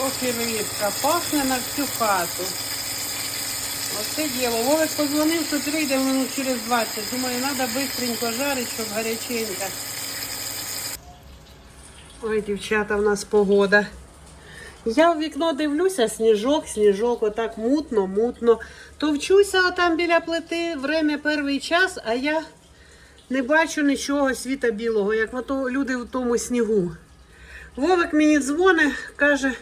Ох і рибка, пахне на всю хату. Оце діло. Вовик позвонив, що прийде минут через 20. Думаю, треба швидко жарити, щоб гаряченька. Ой, дівчата, в нас погода. Я в вікно дивлюся, сніжок, сніжок, отак мутно, мутно. Товчуся там біля плити, время перший час, а я не бачу нічого світа білого, як люди в тому снігу. Вовик мені дзвонить, каже,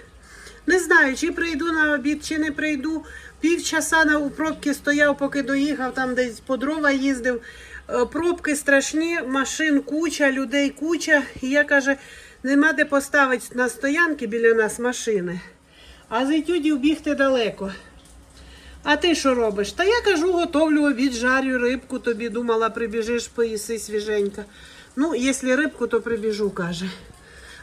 не знаю, чи прийду на обід, чи не прийду. Півчаса на у пробці стояв, поки доїхав, там десь по дрова їздив. Е, Пробки страшні, машин куча, людей куча. І я каже, нема де поставити на стоянки біля нас машини. А з етюдів бігти далеко. А ти що робиш? Та я кажу, готовлю обід, жарю рибку, тобі думала, прибіжиш, поїси свіженька. Ну, якщо рибку, то прибіжу, каже.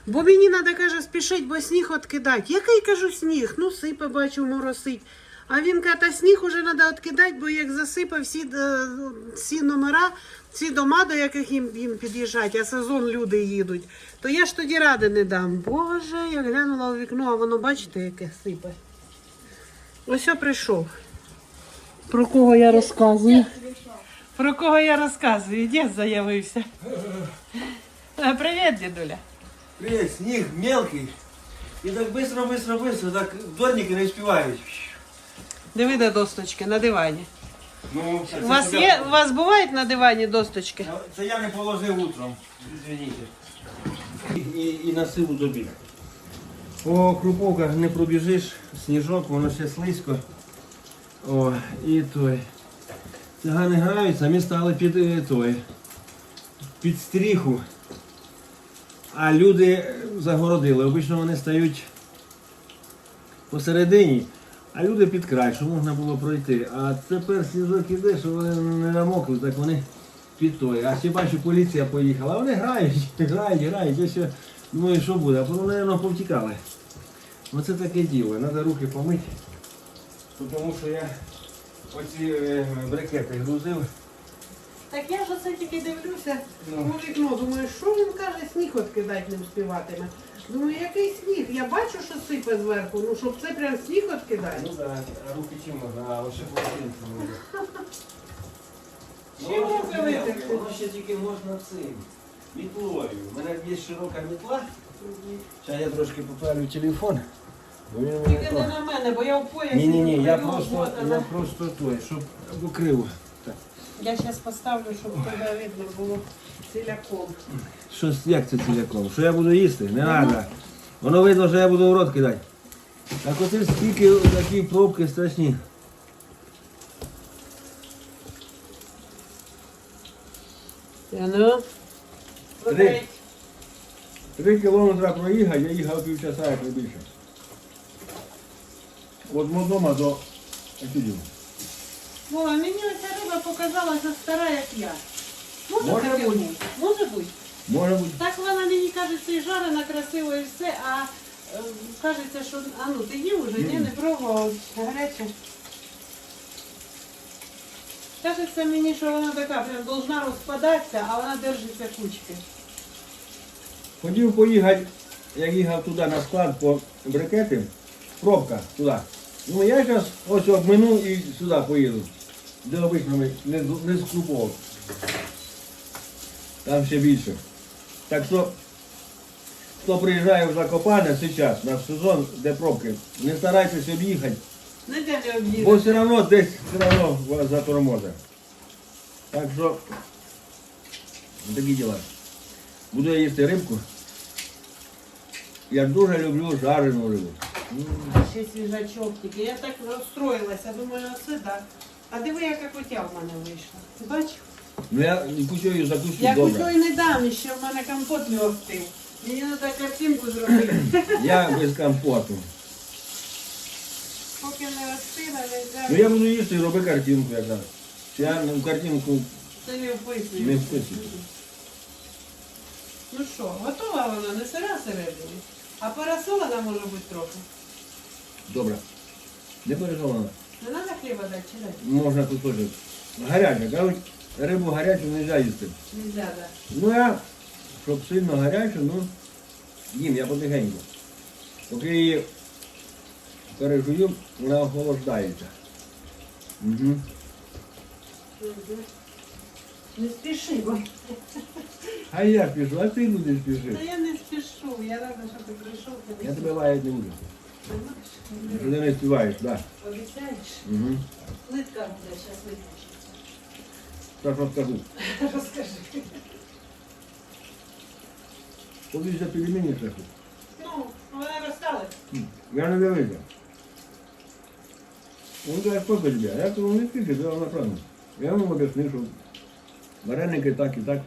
Бо мені треба, каже, спішить, бо сніг відкидати. Який кажу сніг? Ну, сипе, бачу, моросить. А він каже, та сніг уже треба відкидати, бо як засипав всі, е, всі номера, всі дома, до яких їм, їм під'їжджать, а сезон люди їдуть, то я ж тоді ради не дам. Боже, я глянула у вікно, а воно бачите, яке сипе. Ось я прийшов. Про кого я розказую? Про кого я розказую? Дід заявився. Привіт, дідуля. Привет, снег мелкий. И так быстро, быстро, быстро, так дворники не успевают. Диви де досточки на дивані. Ну, це, У вас це є, у вас бувають на дивані досточки? Це я не положив утром. Извините. І, і, і носив у тобі. По круповках не пробіжиш, сніжок, воно ще слизько. О, і той. Цигани грають, самі стали під е, той. Під стріху. А люди загородили. Обично вони стають посередині, а люди під край, щоб можна було пройти. А тепер сніжок іде, що вони не намокли, так вони під той. А ще бачу, поліція поїхала. А вони грають, грають, грають. Я ще думаю, що буде, а потім, мабуть, повтікали. Оце таке діло. Треба руки помити. Тому що я оці е, брикети грузив. Так я ж оце тільки дивлюся Ну. у вікно. Думаю, що він каже, сніг відкидати не встигатиме. Думаю, який сніг? Я бачу, що сипе зверху. Ну, щоб це прям сніг відкидати. Ну так, руки чим можна, а лише полотенцем можна. Чим Воно руки ще- витерти? Воно ще тільки можна цим. Мітлою. У мене є широка мітла. Зараз я трошки попалю телефон. Бо він у мене Тільки не на мене, бо я в поясі. Ні, ні, ні, я просто, я просто той, щоб. Так. Я зараз поставлю, щоб тебе видно було ціляком. Що, як це ціляком? Що я буду їсти? Не треба. Воно видно, що я буду в рот кидати. Так оце скільки такі пробки страшні. Ну. Три. Три кілометри проїхав, я їхав півчаса, як не більше. От мого дома до Етюдів. Вова, мені оця риба показалася стара, як я. Може, Може таке бути. бути? Може бути. Може бути. Так вона мені кажеться і жарена красиво і все, а е, кажеться, що а ну ти їв уже, ні, не пробував, гаряче. Кажеться мені, що вона така прям должна розпадатися, а вона держиться кучки. Хотів поїхати, як їхав туди на склад по брикети, пробка туди. Ну я зараз ось обмину і сюди поїду. Де обично не, не з Клуповок. Там ще більше. Так що, хто приїжджає в Закопане зараз, на сезон, де пробки, не старайтесь об'їхати, Не бо все одно десь все одно вас затормозить. Так що, такі діла. Буду я їсти рибку. Я дуже люблю жарену рибу. Ще свіжачок тільки. Я так розстроїлася, думаю, оце так. А диви, яка котя в мене вийшла. Ти бачив? Ну я кучою закуску Я добре. не дам, ще в мене компот не остив. Мені треба картинку зробити. Я без компоту. Поки не остила, не Ну взяв. я буду їсти і роби картинку якраз. Я ну, картинку Це не вписую. не вписую. Ну що, готова вона, не сира всередині. А пересолена може бути трохи. Добре. Не пережовано. Не треба хліба дати чи дати? Можна кусочок. Гаряча. Кажуть, рибу гарячу не можна їсти. Нельзя, да. Ну я, щоб сильно гарячу, ну їм, я потихеньку. Поки її пережую, вона охолоджається. Угу. Не спіши, бо А я пішу, а ти будеш Та пішити. я не спішу. Я рада, що ти прийшов. Я тебе лаяти не буду. Ти не співаєш, так. Да. Обіцяєш? Угу. Плитка буде, зараз виключиться. Так розкажу. Розкажи. Побіжся пельмені шефу. Ну, вони розстали. Я не дивився. Він каже, що тебе? Я кажу, не тільки, це вона правильно. Я йому об'яснив, що вареники так і так.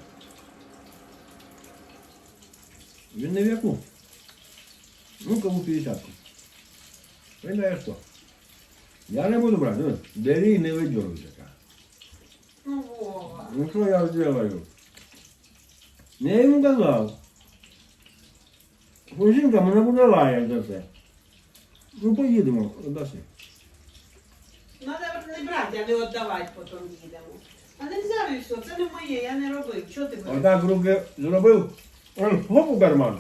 Він не в яку. Ну, кому 50. Він дає 100. Я не буду брати. Бери і не видергуйся. каже. Ну, Вова. Ну що я зроблю? Я йому казав. Бо жінка мене буде лаяти за це. Ну поїдемо, даси. Надо не брати, а не віддавати потім їдемо. А не взяв і все, це не моє, я не робив. Чого ти береш? Отак руки зробив, он хлоп у карман.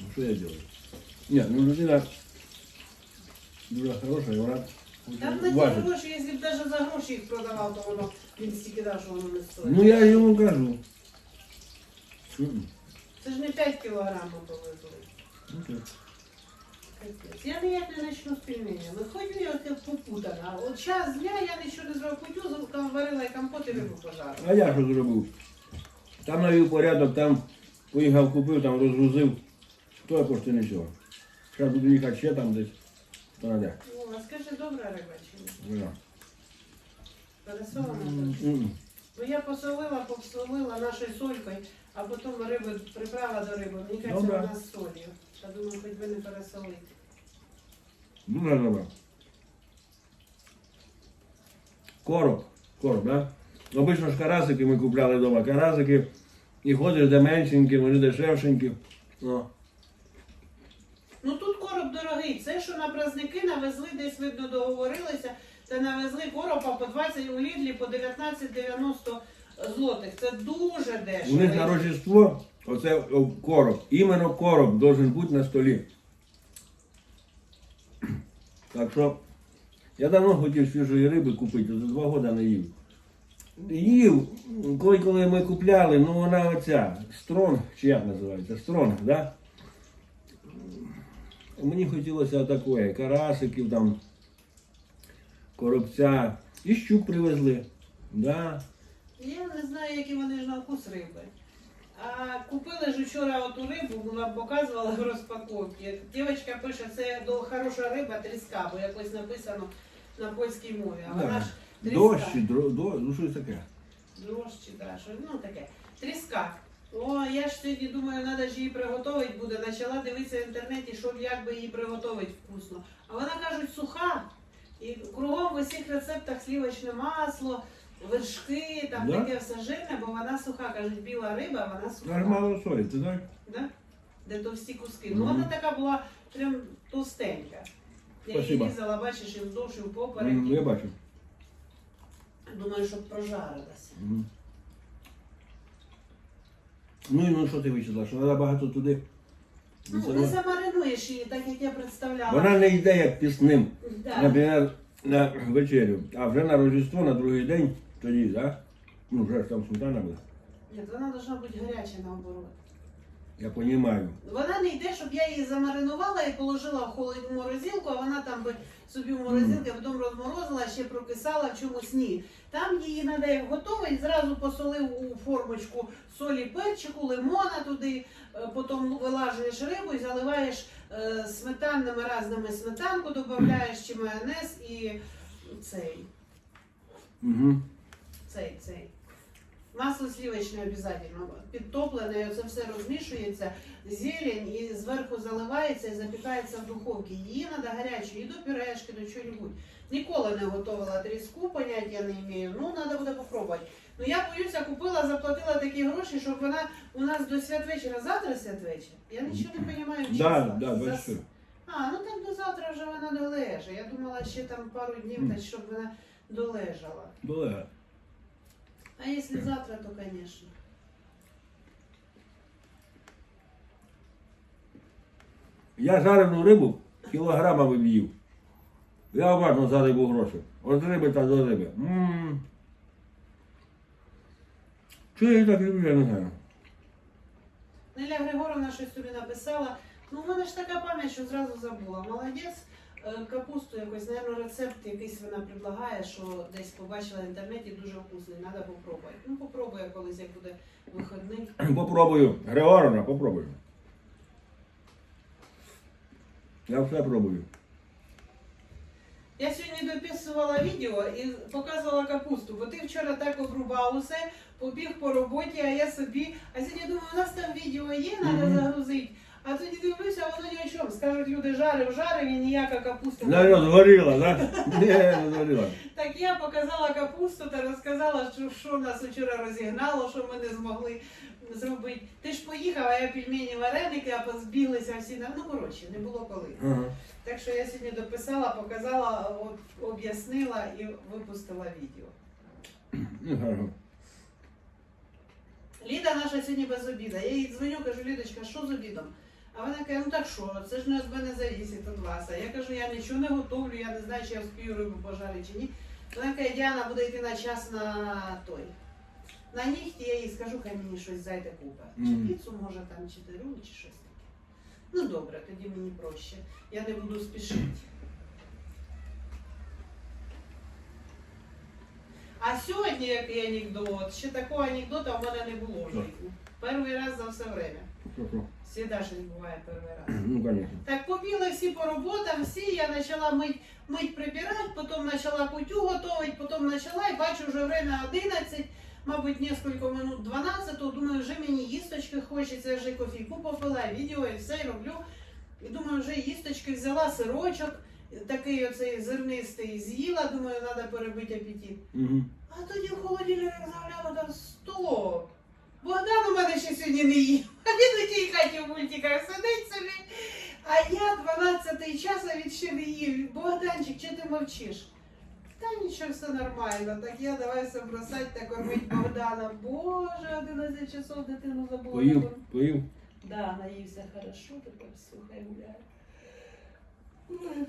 Ну що я роблю? Ні, ну людина дуже хороша, і вона Там на ті важить. гроші, якщо б навіть за гроші їх продавав, то воно він стільки дав, що воно не стоїть. Ну я йому кажу. М, Це ж не 5 кілограмів повезли. ну. Капець. Я ніяк не почну з пельменями. Ходю я от попутана. От час дня я нічого не зробив. Кутю, там варила і компот і рибу пожарила. А я що зробив? Там навів порядок, там поїхав, купив, там розгрузив. То я коштує нічого. Зараз буду їхати ще там десь. То не. Ну, а скажи, добра риба чи ні? Ну, Пересолена? м. Ну я посолила, посолила нашою солькою, а потім риби приправа до риби. Мені кажеться, Добре. вона з солью. Я думаю, хоч би не пересолити. Дуже добре. Короб. Короб, да? Обично ж карасики ми купляли вдома. Карасики і ходиш де меншенькі, вони дешевшенькі. О. Ну тут короб дорогий. Це, що на праздники навезли, десь видно договорилися, та навезли коропа по 20 у Лідлі по 19,90 злотих. Це дуже У них на Рождество оце короб. Іменно короб должен бути на столі. Так що я давно хотів свіжої риби купити, за два роки не їв. Їв, коли, коли ми купляли, ну вона оця, стронг, чи як називається, стронг, да? Мені хотілося такої, карасиків там, коробця. І щук привезли. Да. Я не знаю, які вони ж на вкус риби. А купили ж вчора оту рибу, вона показувала в розпаковці. Дівчинка пише, це до- хороша риба, тріска, бо якось написано на польській мові. А вона ж тріска. Дощ, чи дро, до, ну щось таке. Дрожчі, да, що, ну таке. Тріска. О, я ж сьогодні думаю, треба ж її приготувати буде. Почала дивитися в інтернеті, щоб як би її приготувати вкусно. А вона кажуть, суха. І кругом в усіх рецептах слівочне масло, вершки, там Да? таке все жирне, бо вона суха. Кажуть, біла риба, вона суха. мало солі, ти знаєш? Да? Де товсті куски. Ну Мгм. вона така була прям товстенька. Я її Спасибо. різала, бачиш, і вздовж, і впоперек. М, Я бачу. Думаю, щоб прожарилася. Мгм. Ну і ну що ти вичисла? Що треба багато туди. Ну, вона- замаринуєш її, так як я представляла. Вона не йде як пісним, Да. наприклад, на вечерю. А вже на Рождество, на другий день, тоді, так? Ну, вже ж там сметана буде. Ні, вона должна бути гаряча наоборот. Я розумію. Вона не йде, щоб я її замаринувала і положила в холодну морозилку, а вона там би собі в морозилці, а потім розморозила, ще прокисала в чомусь ні. Там її як готовий, зразу посолив у формочку солі перчику, лимона туди, е, потім вилажуєш рибу і заливаєш е, сметанними разними сметанку, додаєш чи майонез і цей, Угу. цей, цей. Масло сливочне обов'язково. Підтоплене, це все розмішується, зелень і зверху заливається і запікається в духовці. Її треба гарячу, і до пюрешки, до чого-небудь. Ніколи не готувала тріску, поняття не маю. Ну, треба буде попробувати. Ну я боюся, купила, заплатила такі гроші, щоб вона у нас до святвечора, завтра святвечір. Я нічого не розумію, Да, да, За- 24. А, ну так до завтра вже вона долеже. Я думала, ще там пару днів, Мгм. та щоб вона долежала. Долега. А если завтра, то конечно. Я жарену рибу кілограмами б'їв. Я уважно за рибу гроші. От риби та до риби. Чого я так люблю, я не знаю. Неля Григоровна щось тобі написала. Ну, в мене ж така пам'ять, що зразу забула. Молодець. Е, Капусту якось, мабуть, рецепт якийсь вона предлагає, що десь побачила в інтернеті дуже вкусний, треба попробувати. Ну, попробує колись, як буде виходний. Попробую. Григоровна, попробую. Я все пробую. Я сьогодні дописувала відео і показувала капусту, бо ти вчора так обрубав усе, побіг по роботі, а я собі. А сьогодні думаю, у нас там відео є, треба загрузити. А тоді дивлюся, а воно ні о чому. Скажуть люди, жарив, жарив і ніяка капуста. не Навіть згоріла, так? Ні, не згоріла. Так я показала капусту та розказала, що, що нас вчора розігнало, що ми не змогли зробити. Ти ж поїхав, а я пельмені вареники, а позбіглися всі на ну коротше, не було коли. Ага. Так що я сьогодні дописала, показала, от, об'яснила і випустила відео. Ну. Ліда наша сьогодні без обіду. Я їй дзвоню, кажу, Лідочка, що з обідом? А вона каже, ну так що, це ж не від мене завісить від вас. А я кажу, я нічого не готовлю, я не знаю, чи я вспію рибу пожарити чи ні. Вона каже, Діана буде йти на час на той. На нігті я їй скажу, хай мені щось зайде купа. Чи піцу, може там, чи дерю, чи щось таке. Ну добре, тоді мені проще. Я не буду спішити. А сьогодні який анекдот? Ще такого анекдота в мене не було в житті. Перший раз за все время. Всегда щось буває перший раз. Ну, конечно. Так побігли всі по роботам, всі, я почала мить, мить прибирати, потім почала кутю готувати, потім почала і бачу вже время 11, мабуть, несколько минут 12, думаю, вже мені їсточки хочеться, вже кофійку попила, відео і все і роблю. І думаю, вже їсточки взяла сирочок, такий оцей зернистий з'їла, думаю, треба перебити апетит. Угу. А тоді в холодильник загляну там стоп. Богдан у мене ще сьогодні не їв. А він у тій хаті в мультиках сидить собі. А я 12 час, а він ще не їв. Богданчик, чи ти мовчиш? Та нічого, все нормально. Так я давай все бросать та кормить Богдана. Боже, 11 часов дитину забула. Поїв, поїв. Да, наївся хорошо, тепер слухай гуляє. Ой,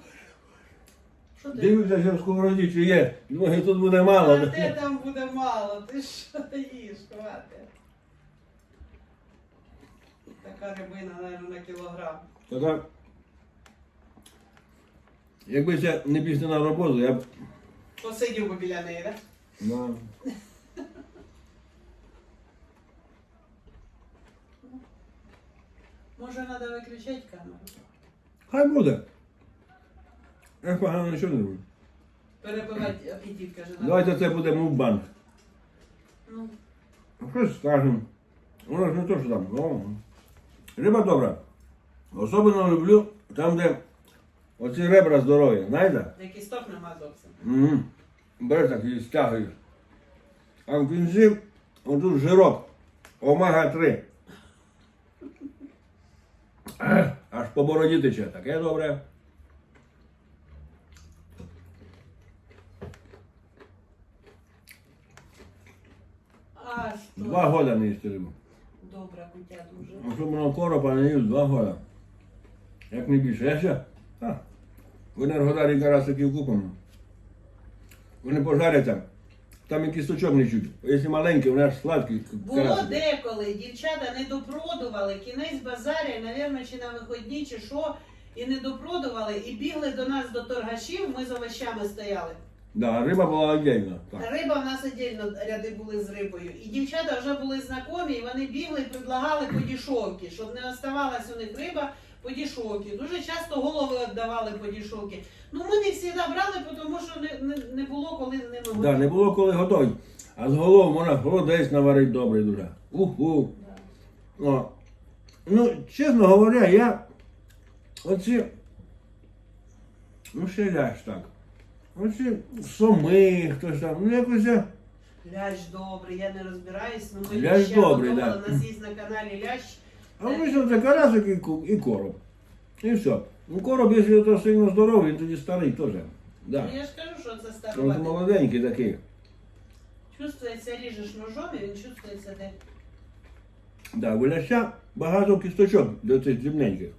Що ти? Що в сковороді чи є. Думаю, тут буде мало. А де там буде мало? Ти що ти їш, хватить? Така рибина, мабуть, на кілограм. Така, якби це не після на роботу, я б. Посидів би біля неї, так? Да. Може, треба виключати камеру? Хай буде. Я погано нічого не роблю. Перебивати апетит, каже. Давайте це буде мувбанк. Ну, Щось скажемо. Воно ж не то, що там. Риба добра. Особливо люблю там, де оці ребра здорові, знаєте? де кісток нема зовсім. Угу. Береш так і стягуєш. А в кінці отут жирок. Омега-3. Аж по бороді тече. Таке добре. Два года не їсти рибу. Добра кутя дуже. Особливо коропа не їв два года. Як не більше. Я ще. А, в енергодарі карасиків купимо. Вони пожаряться. Там і кісточок не чуть. Якщо маленькі, вони аж сладкі. Було карасики. деколи, дівчата не допродували, кінець базаря, напевно, чи на виходні, чи що, і не допродували, і бігли до нас до торгашів, ми з овощами стояли. Да, риба була отдельна. Так. Риба в нас віддільно ряди були з рибою. І дівчата вже були знайомі, і вони бігли і предлагали подішовки, щоб не оставалась у них риба подішовки. Дуже часто голови віддавали подішовки. Ну ми не всі брали, тому що не, не, не було коли з ними Да, не було коли готові. А з голову можна холодець наварити добре дуже. Уху. Да. О. Ну, чесно говоря, я оці. Ну, ще ляж так. Оці соми, хтось там. Ну якось я. Лящ добрий, я не розбираюсь, але ми Лящ ще добрий, да. У нас є на каналі лящ. А обично це карасик і, ку- і короб. І все. Ну короб, якщо то сильно здоровий, тоді старий теж. Да. Ну, я ж кажу, що це Він старувати. молоденький такий. Чувствується, ріжеш ножом, і він чувствується де. Да, у ляща багато кісточок до цих дрібненьких.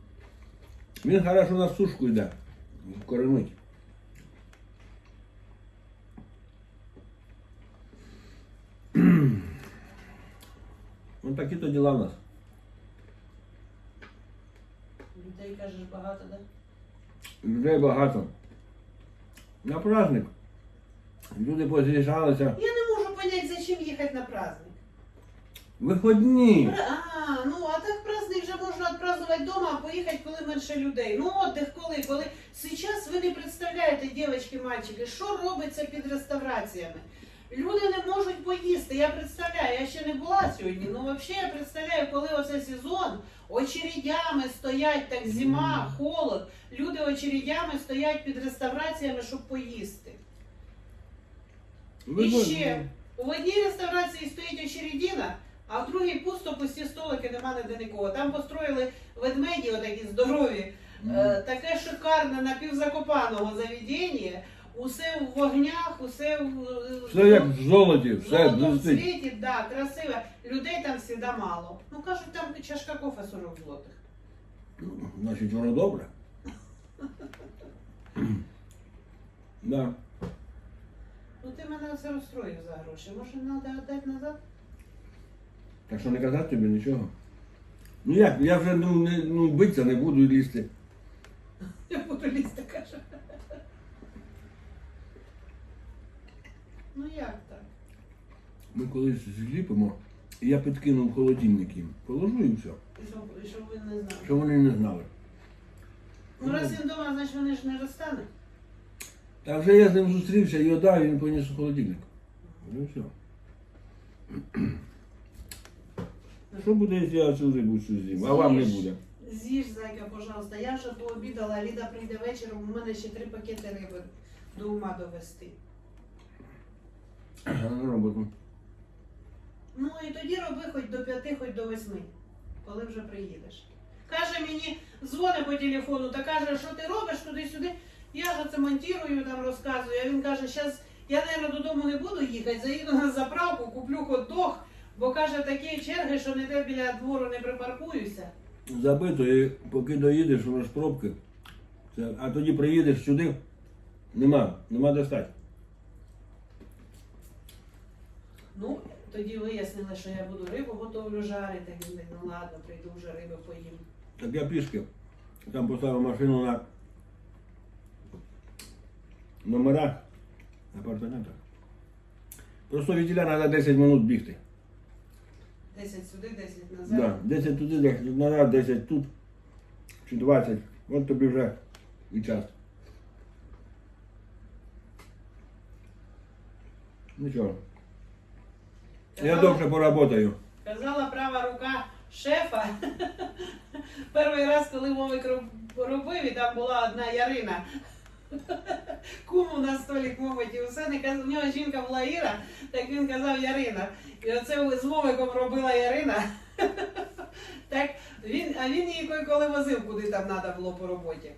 Він хорошо на сушку йде. Кормить. Ось такі то діла в нас. Людей кажеш багато, да? Людей багато. На праздник. Люди поз'їжджалися. Я не можу поняти, зачем їхати на праздник. Виходні. А, ну а так праздник вже можна відпразднувати вдома, а поїхати, коли менше людей. Ну, отдих коли, коли. Сейчас ви не представляєте, дівчатки, мальчики, що робиться під реставраціями. Люди не можуть поїсти. Я представляю, я ще не була сьогодні. Ну взагалі я представляю, коли оце сезон, очередями стоять, так зима, холод. Люди очередями стоять під реставраціями, щоб поїсти. І ще у одній реставрації стоїть очередіна, а в другій пусто пусті столики, нема ніде нікого. Там построїли ведмеді, отакі здорові, е, таке шикарне напівзакопаного заведення. Усе в вогнях, усе в Все як в золоті, все золотому блистить. світі, да, красиве. Людей там завжди мало. Ну кажуть, там чашка кофе 40 злотих. Ну, Значить, воно добре. Да. Ну ти мене оце розстроїв за гроші. Може, треба віддати назад? Так що не казати тобі нічого. Ну як, я вже ну, не, ну, битися не буду і лізти. Я буду лізти, каже. Ну як так? Ми колись зліпимо, і я підкинув холодильник їм. Положу і все. І щоб, і щоб ви не знали. Що вони не знали. Ну раз він вдома, значить вони ж не розстануть. Та вже я з ним зустрівся отдав, і він поніс у холодильник. Ну все. Що буде, якщо я цю рибу всю з'їм? А вам не З'їж. буде. З'їж, зайка, пожалуйста. Я вже пообідала, Ліда прийде вечором, у мене ще три пакети риби до ума довести. Роботу. Ну і тоді роби хоч до п'яти, хоч до восьми, коли вже приїдеш. Каже мені, дзвони по телефону та каже, що ти робиш туди-сюди. Я ж це монтую, там розказую. А він каже, зараз я, мабуть, додому не буду їхати, заїду на заправку, куплю хот-дог, бо каже, такі черги, що ніде біля двору не припаркуюся. Забито, і поки доїдеш, воно ж пробки. Це, а тоді приїдеш сюди, нема, нема де стати. Ну, тоді вияснили, що я буду рибу готовлю жарити. Він такий, ну ладно, прийду вже риби поїм. Так я пішки. Там поставив машину на номерах апартаментах. Просто від тіля треба 10 минут бігти. 10 сюди, 10 назад. Да, 10 туди, 10 назад, 10 тут, чи 20. От тобі вже і час. Нічого. Я довше поработаю. Казала права рука шефа. Перший раз, коли Вовик роб- робив, і там була одна Ярина. Куму на столі мовить, і все не казав. У нього жінка була Іра, так він казав Ярина. І оце з Вовиком робила Ярина. Так він, а він її коли возив, куди там треба було по роботі.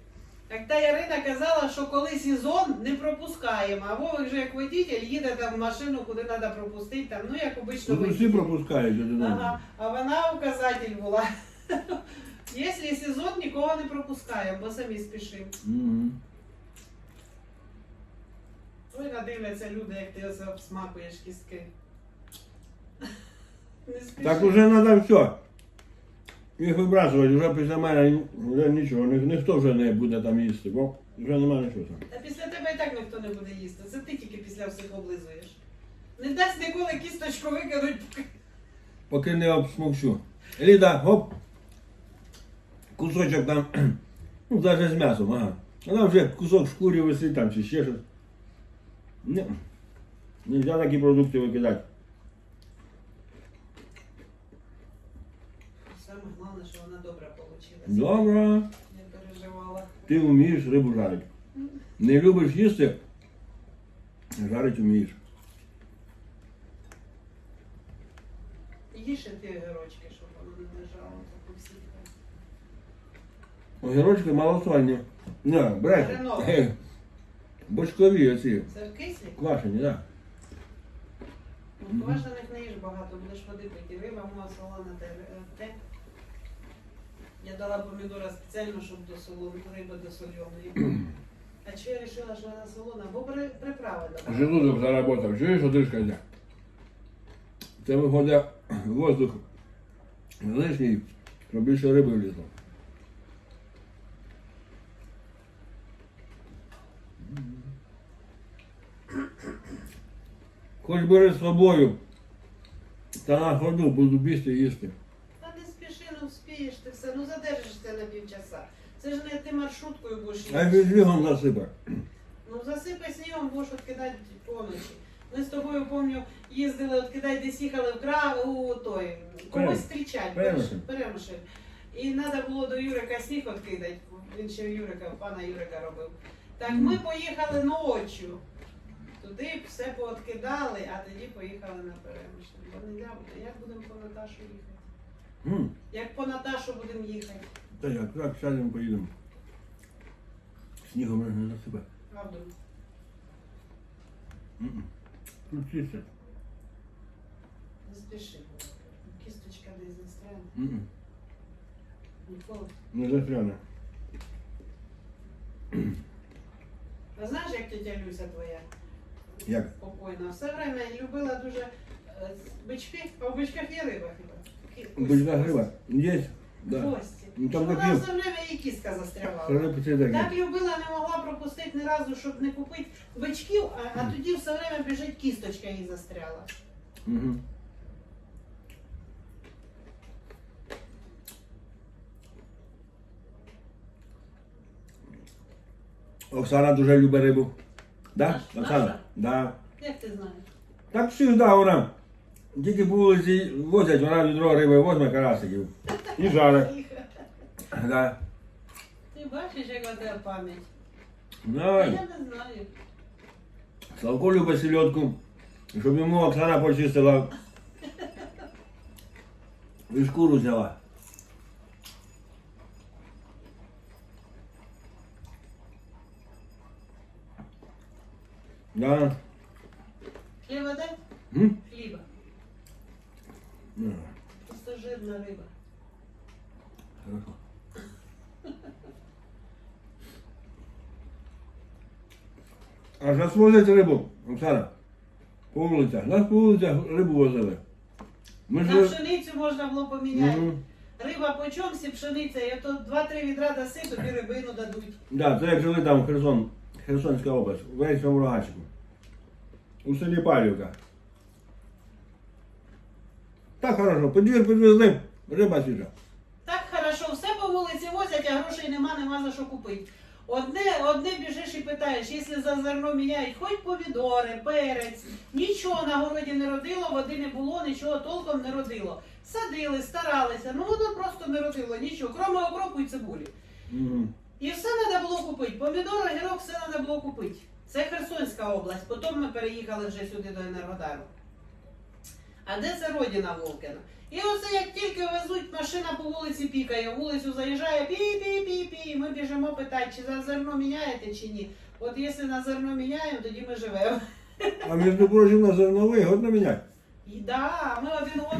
Так та Ярина казала, що коли сезон не пропускаємо, а Вовик же як водитель їде там в машину, куди треба пропустити, там, ну як обично Ну, всі пропускають один. Ага, а вона указатель була. Якщо сезон, нікого не пропускаємо, бо самі спішимо. Мгм. Ой, надивляться люди, як ти обсмакуєш кістки. Не спіши. Так уже треба все. Їх вибрасувати, вже після мене вже нічого, ні- ніхто вже не буде там їсти, бо вже немає нічого там. Та після тебе і так ніхто не буде їсти. Це ти тільки після всіх облизуєш. Не дасть ніколи кісточку викинуть. Поки не обсмокчу. Ліда, гоп. Кусочок там, ну навіть з м'ясом, ага. А там вже кусок шкурі висить там чи ще щось. Ні. Нельзя такі продукти викидати. Саме головне, що вона добра вийшла. Добре. Ти вмієш рибу жарити. Не любиш їсти, жарить вмієш. І ти огірочки, щоб воно не лежало так у всіх. Огірочки малосольні. Не. Хреново. Бочкові оці. Це в кислі? Квашені, так. Ну, квашених не їж багато, будеш води пити. Риба, мова, солона, те. те. Я дала помідора спеціально, щоб до солоної, риби до сольоної. А чи я вирішила, що вона солона? Бо при, приправи дала. Желудок заработав, чуєш, одишка йде? Це виходить воздух лишній, щоб більше риби влізло. Хоч бери з собою, та на ходу буду бігти їсти. Не вспієш ти все, ну задержишся на півчаса. Це ж не ти маршруткою будеш А їхати. візлігом засипай. Ну засипай снігом, будеш відкидати поночі. Ми з тобою, пам'ятаю, їздили, відкидай, десь їхали в крав, у той, когось зустрічати, Перемишль. І треба було до Юрика сніг відкидати, він ще Юрика, пана Юрика робив. Так ми поїхали ночі. Туди все пооткидали, а тоді поїхали на перемишль. Бо не буде. Як будемо по Наташу їхати? М, Як по Наташу будемо їхати? Та як, так, сядемо, поїдемо. Снігом не засипай. Правду? М-м. Чисто. Не спіши. Кісточка десь застряне. М-м. Ніколи. Не застряне. А знаєш, як тетя Люся твоя Як? спокійна? Все время любила дуже е, бички, а у бичках є риба хіба? Бичка гриба. Є? Да. Кості. Ну, там такі- Вона все время її кістка застрявала. Рибки це таке. Любила, не могла пропустити ні разу, щоб не купити бичків, а, а тоді все время біжить кісточка їй застряла. Угу. Оксана дуже любить рибу. Да? Наша? Оксана? Да. Як ти знаєш? Так завжди вона. Тільки по вулиці возять, вона відро риби возьме карасиків. І жаре. Да. Ти бачиш, як у тебе пам'ять? А Ну, я не знаю. Славко любить селедку, щоб йому Оксана почистила. І шкуру взяла. Да. Хліба дай? М? Хліба. Просто жирна риба. хорошо. А зараз возять рибу, Оксана. По вулицях. Нас по вулицях рибу возили. Ми На ж... пшеницю можна було поміняти. Мгм. Риба по чомсі, пшениця, і то 2-3 відра даси, тобі рибину дадуть. Да, це як жили там Херсон, Херсонська область, в Вельському рогачику. У селі Палівка. Так хорошо, подвір підвезли, риба свіжа. Так хорошо, все по вулиці возять, а грошей нема, нема за що купити. Одне, одне біжиш і питаєш, якщо за зерно міняють, хоч помідори, перець, нічого на городі не родило, води не було, нічого толком не родило. Садили, старалися, ну воно просто не родило нічого, крім окропу і цибулі. Угу. І все треба було купити. Помідори, гірок, все треба було купити. Це Херсонська область. Потім ми переїхали вже сюди до Енергодару. А де це родина Волкина? І оце як тільки везуть, машина по вулиці пікає, вулицю заїжджає, пі-пі-пі-пі. Ми біжимо питати, чи за зерно міняєте, чи ні. От якщо на зерно міняємо, тоді ми живемо. А між прочим на зерновий годно міняти. І да, ми один год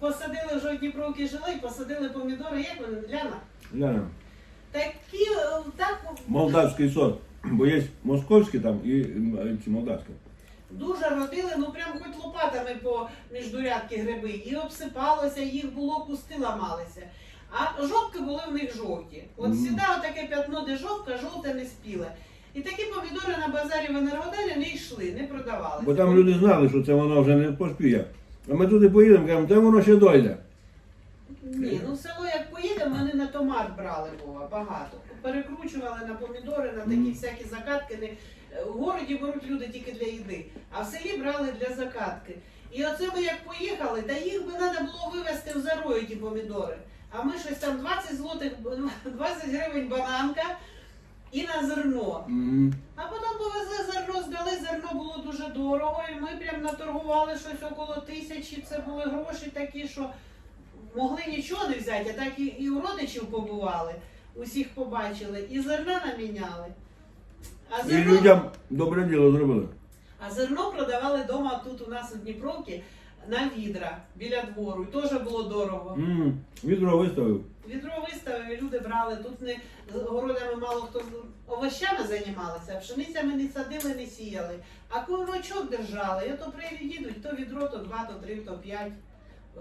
посадили в Дніпровці жили, посадили помідори, як вони, Ляна? Гляна. Такі, е, так Молдавський сорт. Бо є московський там і м, ці молдавські. Дуже родили, ну прям хоч лопатами по міждурядки гриби. І обсипалося, їх було, кусти ламалися. А жовтки були в них жовті. От завжди таке п'ятно, де жовтка, жовте не спіле. І такі помідори на базарі в Енергодарі не йшли, не продавалися. Бо там люди знали, що це воно вже не поспіє. А ми туди поїдемо, кажемо, де воно ще дойде. Ні, ну в село як поїдемо, вони на томат брали Вова, багато. Перекручували на помідори, на такі всякі закатки. В городі беруть люди тільки для їди, а в селі брали для закатки. І оце ми як поїхали, та їх би треба було вивезти в зарою ті помідори. А ми щось там 20 злотих, 20 гривень бананка і на зерно. А потім повезли зерно, здали, зерно було дуже дорого, і ми прям наторгували щось около тисячі. Це були гроші такі, що могли нічого не взяти, а так і, і у родичів побували, усіх побачили, і зерна наміняли. А І зерно, людям добре діло зробили. а зерно продавали вдома тут у нас у Дніпровці на відра біля двору. І теж було дорого. М, Відро виставив. Відро виставив, і люди брали. Тут не з городами мало хто з- овощами займалися, пшеницями не садили, не сіяли. А курочок держали, і то приїдуть, то відро, то два, то три, то п'ять.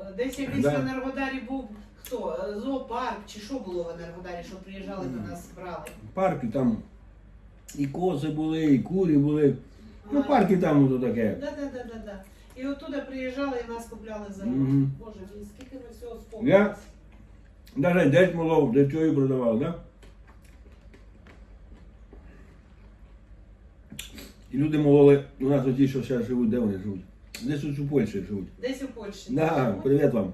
Е, Десь якийсь Да. в Енергодарі був хто? Е, Зоопарк чи що було в Енергодарі, що приїжджали до нас брали. Парки там і кози були, і курі були. Ну, парки там ото таке. Да, да, да, да, да. І оттуда приїжджали і нас купляли за Мгм. Боже мій, скільки ми всього Я спомнили. навіть десь молов, де чою продавав, да? І люди мололи, у нас оті, що ще живуть, де вони живуть? Десь ось у Польщі живуть. Десь у Польщі. Да, привіт вам.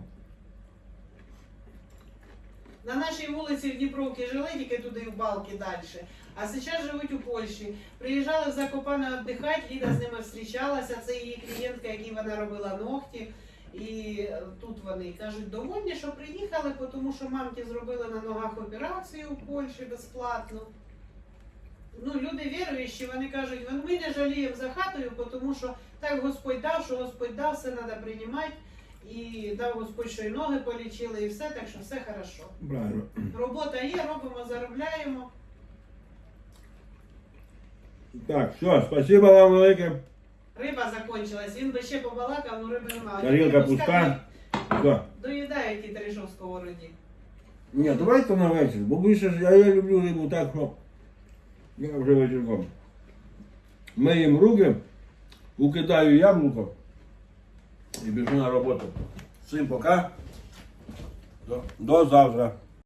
На нашій вулиці в Дніпровці жили, тільки туди в балки далі. А зараз живуть у Польщі. Приїжджали в Закопане віддихати, Ліда з ними зустрічалася. Це її клієнтка, якій вона робила ногті. І е, тут вони кажуть, довольні, що приїхали, тому що мамки зробили на ногах операцію у Польщі безплатно. Ну, люди віруючі, вони кажуть, «Ну, ми не жаліємо за хатою, тому що так Господь дав, що Господь дав, все треба приймати. І дав Господь, що і ноги полічили, і все, так що все хорошо. Правильно. Робота є, робимо, заробляємо. Так, все, спасибо вам велике. Риба закончилась, він би ще побалакав, ну риби немає. Тарілка пуста. Все. Доїдає ті три що в сковороді. Ні, давайте на вечір, бо більше ж я, я люблю рибу так, що я вже вечірком. Миємо руки, укидаю яблуко і біжу на роботу. Всім пока. До, до завтра.